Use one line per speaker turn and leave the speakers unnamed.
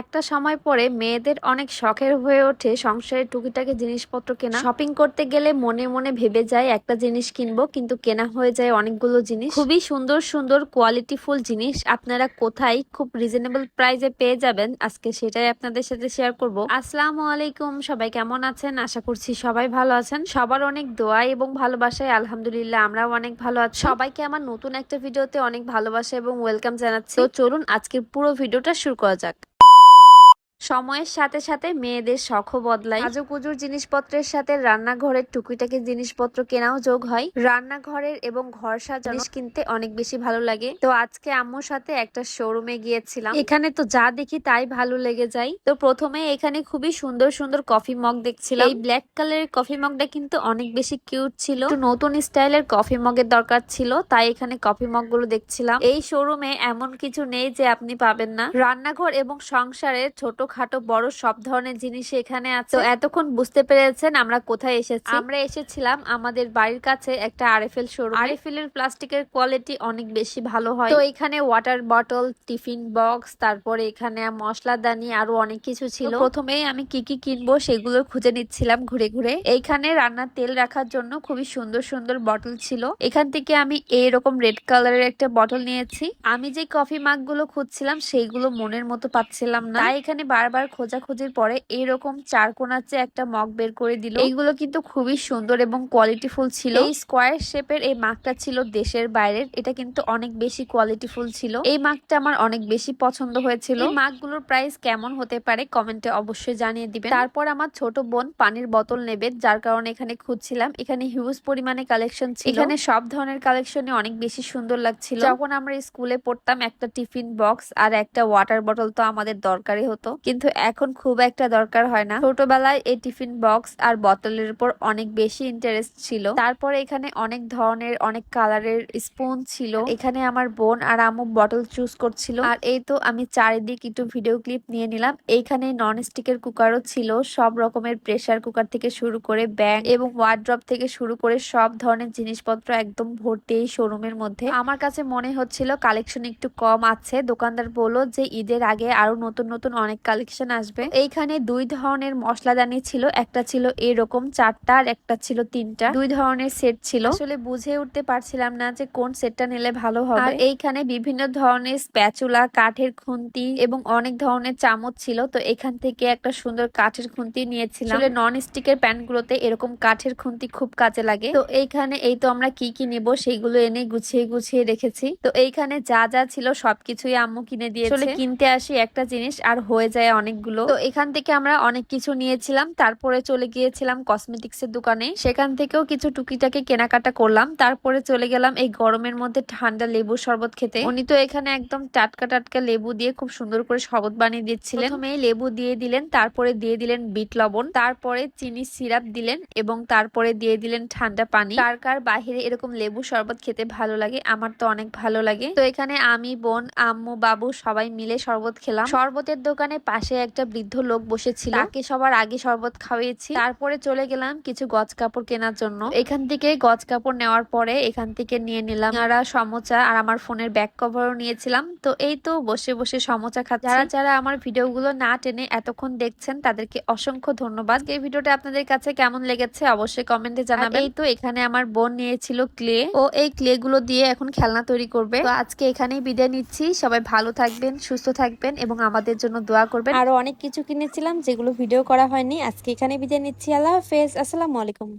একটা সময় পরে মেয়েদের অনেক শখের হয়ে ওঠে সংসারের টুকিটাকি জিনিসপত্র কেনা। শপিং করতে গেলে মনে মনে ভেবে যায়, একটা জিনিস কিনবো, কিন্তু কেনা হয়ে যায় অনেকগুলো জিনিস। খুবই সুন্দর সুন্দর কোয়ালিটিফুল জিনিস। আপনারা কোথায় খুব রিজনেবল প্রাইসে পেয়ে যাবেন? আজকে সেটাই আপনাদের সাথে শেয়ার করব। আসসালামু আলাইকুম, সবাই কেমন আছেন? আশা করছি সবাই ভালো আছেন। সবার অনেক দোয়া এবং ভালোবাসায় আলহামদুলিল্লাহ, আমরাও অনেক ভালো আছি। সবাইকে আমার নতুন একটা ভিডিওতে অনেক ভালোবাসা এবং ওয়েলকাম জানাচ্ছি। তো চলুন আজকের পুরো ভিডিওটা শুরু করা যাক। সময়ের সাথে সাথে মেয়েদের শখও বদলায় সাজুগুজুর জিনিসপত্রের সাথে রান্নাঘরের টুকিটাকি জিনিসপত্র কেনাও যোগ হয়। রান্নাঘরের এবং ঘর সাজানো কিনতে অনেক বেশি ভালো লাগে। তো আজকে আম্মুর সাথে একটা শোরুমে গিয়েছিলাম। এখানে তো যা দেখি তাই ভালো লেগে যায়। তো প্রথমে এখানে খুবই সুন্দর সুন্দর কফি মগ দেখছিলাম। এই ব্ল্যাক কালারের কফি মগটা কিন্তু অনেক বেশি কিউট ছিল। নতুন স্টাইলের কফি মগের দরকার ছিল, তাই এখানে কফি মগগুলো দেখছিলাম। এই শোরুমে এমন কিছু নেই যে আপনি পাবেন না। রান্নাঘর এবং সংসারের ছোটখাটো বড় সব ধরনের জিনিস এখানে আছে। তো এতক্ষণ বুঝতে পেরেছেন আমরা কোথায় এসেছি? আমরা এসেছিলাম আমাদের বাড়ির কাছে একটা আরএফএল শোরুম আরএফএল এর প্লাস্টিকের কোয়ালিটি অনেক বেশি ভালো হয়। তো এখানে ওয়াটার বটল টিফিন বক্স তারপরে এখানে মশলাদানি আরও অনেক কিছু ছিল। প্রথমে আমি কি কি কিনবো সেগুলো খুঁজে নিচ্ছিলাম ঘুরে ঘুরে। এইখানে রান্নার তেল রাখার জন্য খুবই সুন্দর সুন্দর বটল ছিল। এখান থেকে আমি এইরকম রেড কালারের একটা বটল নিয়েছি। আমি যে কফি মাগগুলো খুঁজছিলাম সেইগুলো মনের মতো পাচ্ছিলাম না। তাই এখানে বারবার খোঁজাখুঁজির পরে এইরকম চার কোনাচে একটা মগ বের করে দিল। এইগুলো কিন্তু খুবই সুন্দর এবং কোয়ালিটিফুল ছিল। এই স্কোয়ার শেপের এই মাগটা ছিল দেশের বাইরের। এটা কিন্তু অনেক বেশি কোয়ালিটিফুল ছিল। এই মাগটা আমার অনেক বেশি পছন্দ হয়েছিল। মাগগুলোর প্রাইস কেমন হতে পারে কমেন্টে অবশ্যই জানিয়ে দিবেন। তারপর আমার ছোট বোন পানির বোতল নেবে, যার কারণে এখানে খুঁজছিলাম। এখানে হিউজ পরিমাণে কালেকশন ছিল। এখানে সব ধরনের কালেকশনে অনেক বেশি সুন্দর লাগছিল। যখন আমরা স্কুলে পড়তাম, একটা টিফিন বক্স আর একটা ওয়াটার বটল তো আমাদের দরকারই হতো। কিন্তু এখন খুব একটা দরকার হয় না। ছোটবেলায় এই টিফিন বক্স আর বোতলের উপর অনেক বেশি ইন্টারেস্ট ছিল। তারপরে এখানে অনেক ধরনের, অনেক কালারের স্পুন ছিল। এখানে আমার বোন আর আম্মু বটল চুজ করছিল। আর এই তো আমি চারিদিক একটু ভিডিও ক্লিপ নিয়ে নিলাম। এইখানে নন স্টিকের কুকারও ছিল। সব রকমের প্রেসার কুকার থেকে শুরু করে ব্যাগ এবং ওয়ার্ড্রপ থেকে শুরু করে সব ধরনের জিনিসপত্র একদম ভর্তি এই শোরুমের মধ্যে। আমার কাছে মনে হচ্ছিল কালেকশন একটু কম আছে। দোকানদার বলল যে ঈদের আগে আরও নতুন নতুন অনেক কালেকশন আসবে। এইখানে দুই ধরনের মশলাদানি ছিল। একটা ছিল এরকম চারটা আর একটা ছিল তিনটা। দুই ধরনের সেট ছিল। আসলে বুঝে উঠতে পারছিলাম না যে কোন সেটটা নিলে ভালো হবে। আর এইখানে বিভিন্ন ধরনের স্প্যাচুলা, কাঠের খুন্তি এবং অনেক ধরনের চামচ ছিল। তো এখান থেকে একটা সুন্দর কাঠের খুন্তি নিয়েছিলাম। আসলে নন স্টিকের প্যান গুলোতে এরকম কাঠের খুন্তি খুব কাজে লাগে। তো এইখানে এই তো আমরা কি কি নেব সেইগুলো এনে গুছিয়ে গুছিয়ে রেখেছি। তো এইখানে যা যা ছিল সবকিছুই আম্মু কিনে দিয়েছে। কিনতে আসি একটা জিনিস আর হয়ে যায় অনেকগুলো। তো এখান থেকে আমরা অনেক কিছু নিয়েছিলাম। তারপরে চলে গিয়েছিলাম কসমেটিক্স এর দোকানে। সেখান থেকেও কিছু টুকিটাকে কেনাকাটা করলাম। তারপরে চলে গেলাম এই গরমের মধ্যে ঠান্ডা লেবু শরবত খেতে। উনি তো এখানে একদম টাটকা টাটকা লেবু দিয়ে খুব সুন্দর করে শরবত বানিয়ে দিচ্ছিলেন। প্রথমে লেবু দিয়ে দিলেন, তারপরে দিয়ে দিলেন বিট লবণ, তারপরে চিনি সিরাপ দিলেন এবং তারপরে দিয়ে দিলেন ঠান্ডা পানি। কার কার বাহিরে এরকম লেবু শরবত খেতে ভালো লাগে, আমার তো অনেক ভালো লাগে। তো এখানে আমি, বোন, আম্মু, বাবু সবাই মিলে শরবত খেলাম। শরবতের দোকানে পাশে একটা বৃদ্ধ লোক বসেছিল। তাকে সবার আগে শরবত খাওয়িয়েছি। তারপরে চলে গেলাম কিছু গজ কাপড় কেনার জন্য। এখান থেকে গজ কাপড় নেওয়ার পরে এখান থেকে নিয়ে নিলাম যারা সমোচা আর আমার ফোনের ব্যাক কভারও নিয়েছিলাম। তো এই তো বসে বসে সমোচা খাচ্ছি। যারা যারা আমার ভিডিওগুলো না টেনে এতক্ষণ দেখছেন তাদেরকে অসংখ্য ধন্যবাদ। এই ভিডিওটা আপনাদের কাছে কেমন লেগেছে অবশ্যই কমেন্টে জানাবেন। এই তো এখানে আমার বোন নিয়েছিল ক্লে। ও এই ক্লে গুলো দিয়ে এখন খেলনা তৈরি করবে। তো আজকে এখানেই বিদায় নিচ্ছি। সবাই ভালো থাকবেন সুস্থ থাকবেন এবং আমাদের জন্য দোয়া করবেন। আরও অনেক কিছু কিনেছিলাম যেগুলো ভিডিও করা হয়নি। আজকে এখানে বিদায় নিচ্ছি। আল্লাহ হাফেজ। আসসালামু আলাইকুম।